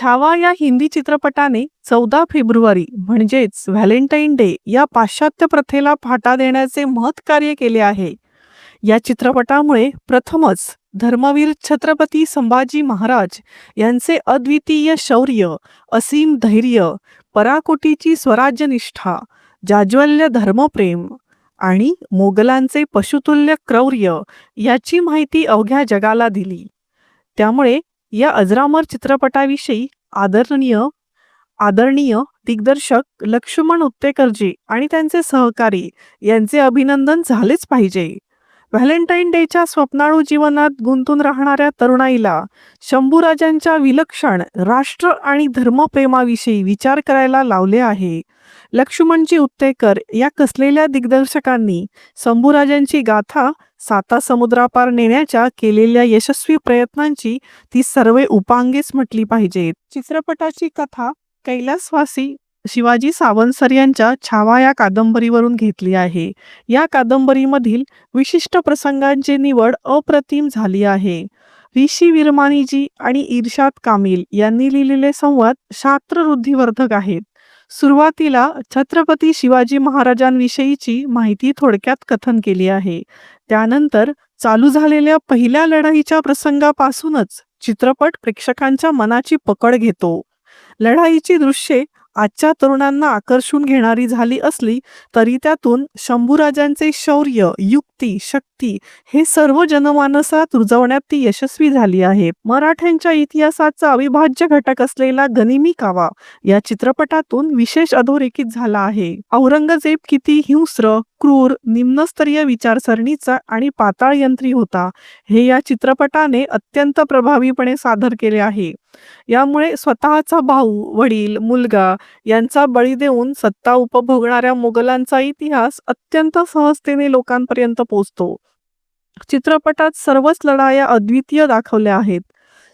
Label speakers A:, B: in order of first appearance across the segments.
A: छावा या हिंदी चित्रपटाने चौदा फेब्रुवारी म्हणजेच व्हॅलेंटाईन डे या पाश्चात्य प्रथेला फाटा देण्याचे महत् कार्य केले आहे. या चित्रपटामुळे प्रथमच धर्मवीर छत्रपती संभाजी महाराज यांचे अद्वितीय शौर्य असीम धैर्य पराकोटीची स्वराज्यनिष्ठा जाज्वल्य धर्मप्रेम आणि मोगलांचे पशुतुल्य क्रौर्य याची माहिती अवघ्या जगाला दिली. त्यामुळे या अजरामर चित्रपटाविषयी आदरणीय आदरणीय दिग्दर्शक लक्ष्मण उत्तेकरजी आणि त्यांचे सहकारी यांचे अभिनंदन झालेच पाहिजे. व्हॅलेंटाईन डेच्या स्वप्नाळू जीवनात गुंतून राहणाऱ्या तरुणाईला शंभूराजांच्या विलक्षण राष्ट्र आणि धर्मप्रेमाविषयी विचार करायला लावले आहे. लक्ष्मणजी उत्तेकर या कसलेल्या दिग्दर्शकांनी शंभूराजांची गाथा साता समुद्रापार नेण्याच्या केलेल्या यशस्वी प्रयत्नांची ती सर्व उपांगेच म्हटली पाहिजेत चित्रपटाची कथा कैलासवासी शिवाजी सावंतसर यांच्या छावा या कादंबरीवरून घेतली आहे. या कादंबरीमधील विशिष्ट प्रसंगांची निवड अप्रतिम झाली आहे. ऋषी विरमानीजी आणि इर्शाद कामिल यांनी लिहिलेले संवाद शास्त्रवृद्धिवर्धक आहेत. सुरुवातीला छत्रपती शिवाजी महाराजांविषयीची माहिती थोडक्यात कथन केली आहे. त्यानंतर चालू झालेल्या पहिल्या लढाईच्या प्रसंगापासूनच चित्रपट प्रेक्षकांच्या मनाची पकड घेतो. लढाईची दृश्ये आजच्या तरुणांना आकर्षून घेणारी झाली असली तरी त्यातून शंभूराजांचे शौर्य युक्ती शक्ती हे सर्व जनमानसात रुजवण्यात ती यशस्वी झाली आहे. मराठ्यांच्या इतिहासाचा अविभाज्य घटक असलेला गनिमी कावा या चित्रपटातून विशेष अधोरेखित झाला आहे. औरंगजेब किती हिंस्र क्रूर निम्नस्तरीय विचारसरणीचा आणि पाताळ यंत्री होता हे या चित्रपटाने अत्यंत प्रभावीपणे सादर केले आहे. यामुळे स्वतःचा भाऊ वडील मुलगा यांचा बळी देऊन सत्ता उपभोगणाऱ्या मुघलांचा इतिहास अत्यंत सहजतेने लोकांपर्यंत पोहोचतो. चित्रपटात सर्वच लढाया अद्वितीय दाखवल्या आहेत.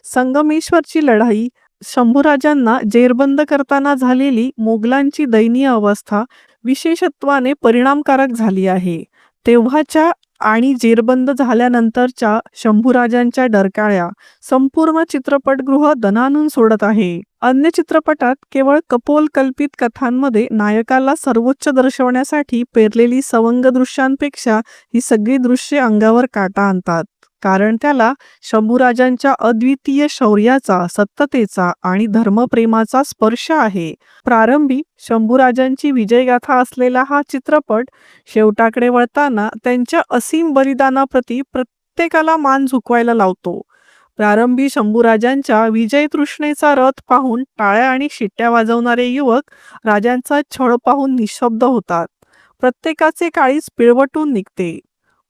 A: संगमेश्वरची लढाई शंभूराजांना जेरबंद करताना झालेली मोगलांची दयनीय अवस्था विशेषत्वाने परिणामकारक झाली आहे. तेव्हाच्या आणि जेरबंद झाल्यानंतरच्या शंभूराजांच्या डरकाळ्या संपूर्ण चित्रपटगृह दणानून सोडत आहे. अन्य चित्रपटात केवळ कपोल कल्पित कथांमध्ये नायकाला सर्वोच्च दर्शवण्यासाठी पेरलेली सवंग दृश्यांपेक्षा ही सगळी दृश्ये अंगावर काटा आणतात. कारण त्याला शंभूराजांच्या अद्वितीय शौर्याचा सत्ततेचा आणि धर्मप्रेमाचा स्पर्श आहे. प्रारंभी शंभूराजांची विजयगाथा असलेला हा चित्रपट शेवटाकडे वळताना त्यांच्या असीम बलिदानाप्रती प्रत्येकाला मान झुकवायला लावतो. प्रारंभी शंभूराजांच्या विजय तृष्णेचा रथ पाहून टाळ्या आणि शिट्ट्या वाजवणारे युवक राजांचा छळ पाहून निशब्द होतात. प्रत्येकाचे काळीज पिळवटून निघते.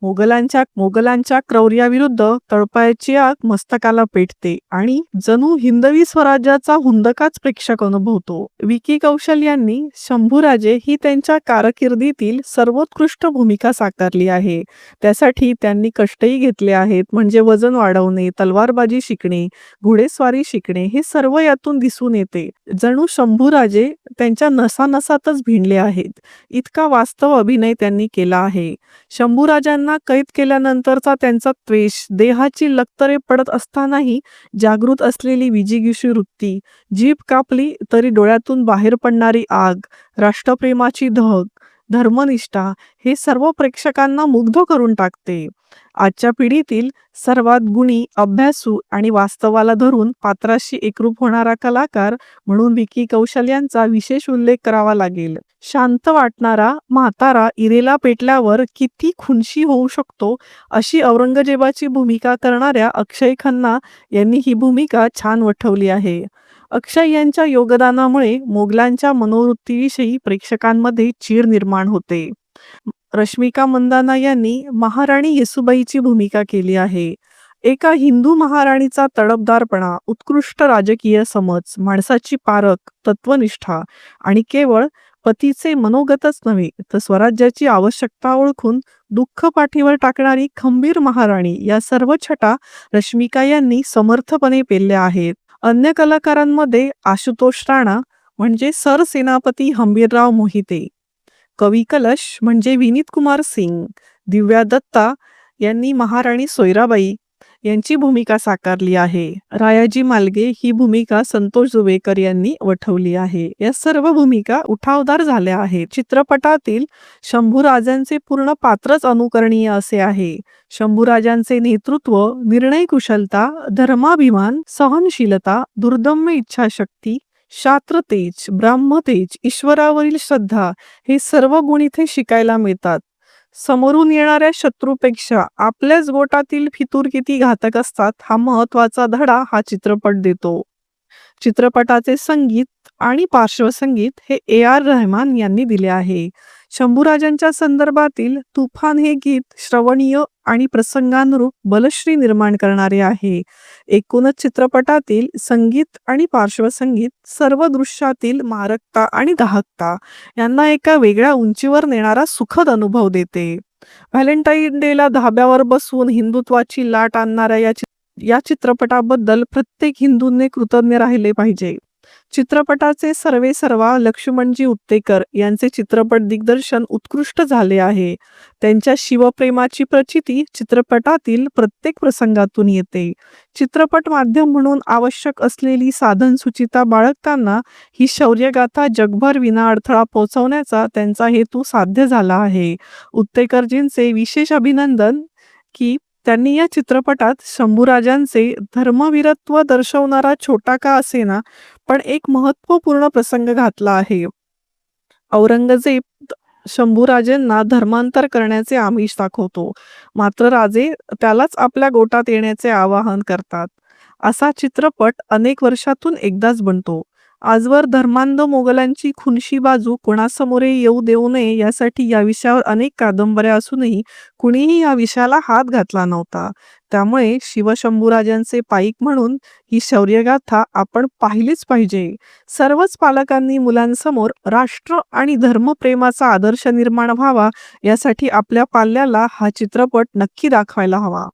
A: मोगलांच्या मोगलांच्या क्रौर्याविरुद्ध तळपायाची आग मस्तकाला पेटते आणि जणू हिंदवी स्वराज्याचा हुंदकाच प्रेक्षक अनुभवतो. विकी कौशल यांनी शंभूराजे ही त्यांच्या कारकिर्दीतील सर्वोत्कृष्ट भूमिका साकारली आहे. त्यासाठी त्यांनी कष्टही घेतले आहेत म्हणजे वजन वाढवणे तलवारबाजी शिकणे घोडेस्वारी शिकणे हे सर्व यातून दिसून येते. जणू शंभूराजे त्यांच्या नसानसातच भिनले आहेत. इतका वास्तव अभिनय त्यांनी केला आहे. शंभूराजांना कैद केल्यानंतरचा त्यांचा त्वेष. देहाची लक्तरे पडत असतानाही जागृत असलेली विजिगिषी वृत्ती. जीभ कापली तरी डोळ्यातून बाहेर पडणारी आग. राष्ट्रप्रेमाची धग. धर्मनिष्ठा हे सर्व प्रेक्षकांना मुग्ध करून टाकते. आजच्या पिढीतील सर्वात गुणी अभ्यासू आणि वास्तवाला धरून पात्राशी एकरूप होणारा कलाकार म्हणून विकी कौशल यांचा विशेष उल्लेख करावा लागेल. शांत वाटणारा म्हातारा इरेला पेटल्यावर किती खुनशी होऊ शकतो अशी औरंगजेबाची भूमिका करणाऱ्या अक्षय खन्ना यांनी ही भूमिका छान वठवली आहे. अक्षय यांच्या योगदानामुळे मोगलांच्या मनोवृत्तीविषयी प्रेक्षकांमध्ये चीर निर्माण होते. रश्मिका मंदाना यांनी महाराणी येसुबाईची भूमिका केली आहे. एका हिंदू महाराणीचा तडबदारपणा उत्कृष्ट राजकीय समज माणसाची पारख तत्वनिष्ठा आणि केवळ पतीचे मनोगतच नव्हे तर स्वराज्याची आवश्यकता ओळखून दुःख पाठीवर टाकणारी खंबीर महाराणी या सर्व छटा रश्मिका यांनी समर्थपणे पेलल्या आहेत. अन्य कलाकारांमध्ये आशुतोष राणा म्हणजे सरसेनापती हंबीरराव मोहिते. कवी कलश म्हणजे विनीत कुमार सिंग. दिव्या दत्ता यांनी महाराणी सोयराबाई यांची भूमिका साकारली आहे. रायाजी मालगे ही भूमिका संतोष जुवेकर यांनी वठवली आहे. या सर्व भूमिका उठावदार झाल्या आहेत. चित्रपटातील शंभूराजांचे पूर्ण पात्रच अनुकरणीय असे आहे. शंभूराजांचे नेतृत्व निर्णय कुशलता धर्माभिमान सहनशीलता दुर्दम्य इच्छाशक्ती शास्त्रतेज ब्राह्मतेज ईश्वरावरील श्रद्धा हे सर्व गुण इथे शिकायला मिळतात. समोरून येणाऱ्या शत्रूपेक्षा आपल्याच गोटातील फितूर किती घातक असतात हा महत्त्वाचा धडा हा चित्रपट देतो. चित्रपटाचे संगीत आणि पार्श्वसंगीत हे ए आर रहमान यांनी दिले आहे. शंभूराजांच्या संदर्भातील तुफान हे गीत श्रवणीय आणि प्रसंगानुरूप बलश्री निर्माण करणारे आहे. एकूणच चित्रपटातील संगीत आणि पार्श्वसंगीत सर्व दृश्यातील मारकता आणि दाहकता यांना एका वेगळ्या उंचीवर नेणारा सुखद अनुभव देते. व्हॅलेंटाईन डेला धाब्यावर बसवून हिंदुत्वाची लाट आणणाऱ्या या चित्रपटाबद्दल प्रत्येक हिंदूंनी कृतज्ञ राहिले पाहिजे. चित्रपटाचे सर्वे सर्वा लक्ष्मणजी उत्तेकर यांचे चित्रपट दिग्दर्शन उत्कृष्ट झाले आहे. त्यांच्या शिवप्रेमाची प्रचिती चित्रपटातील प्रत्येक प्रसंगातून येते. चित्रपट माध्यम म्हणून आवश्यक असलेली साधन सुचिता बाळगताना ही शौर्यगाथा जगभर विना अडथळा पोहोचवण्याचा त्यांचा हेतू साध्य झाला आहे. उत्तेकरजींचे विशेष अभिनंदन की त्यांनी या चित्रपटात शंभूराजांचे धर्मवीरत्व दर्शवणारा छोटा का असेना पण एक महत्त्वपूर्ण प्रसंग घातला आहे. औरंगजेब शंभूराजेंना धर्मांतर करण्याचे आमिष दाखवतो. मात्र राजे त्यालाच आपल्या गोटात येण्याचे आवाहन करतात. असा चित्रपट अनेक वर्षातून एकदाच बनतो. आजवर धर्मांध मोगलांची खुनशी बाजू कोणासमोरे येऊ देऊ नये यासाठी या विषयावर अनेक कादंबऱ्या असूनही कुणीही या विषयाला हात घातला नव्हता. त्यामुळे शिवशंभूराजांचे पाईक म्हणून ही शौर्यगाथा आपण पाहिलीच पाहिजे. सर्वच पालकांनी मुलांसमोर राष्ट्र आणि धर्मप्रेमाचा आदर्श निर्माण व्हावा यासाठी आपल्या पाल्याला हा चित्रपट नक्की दाखवायला हवा.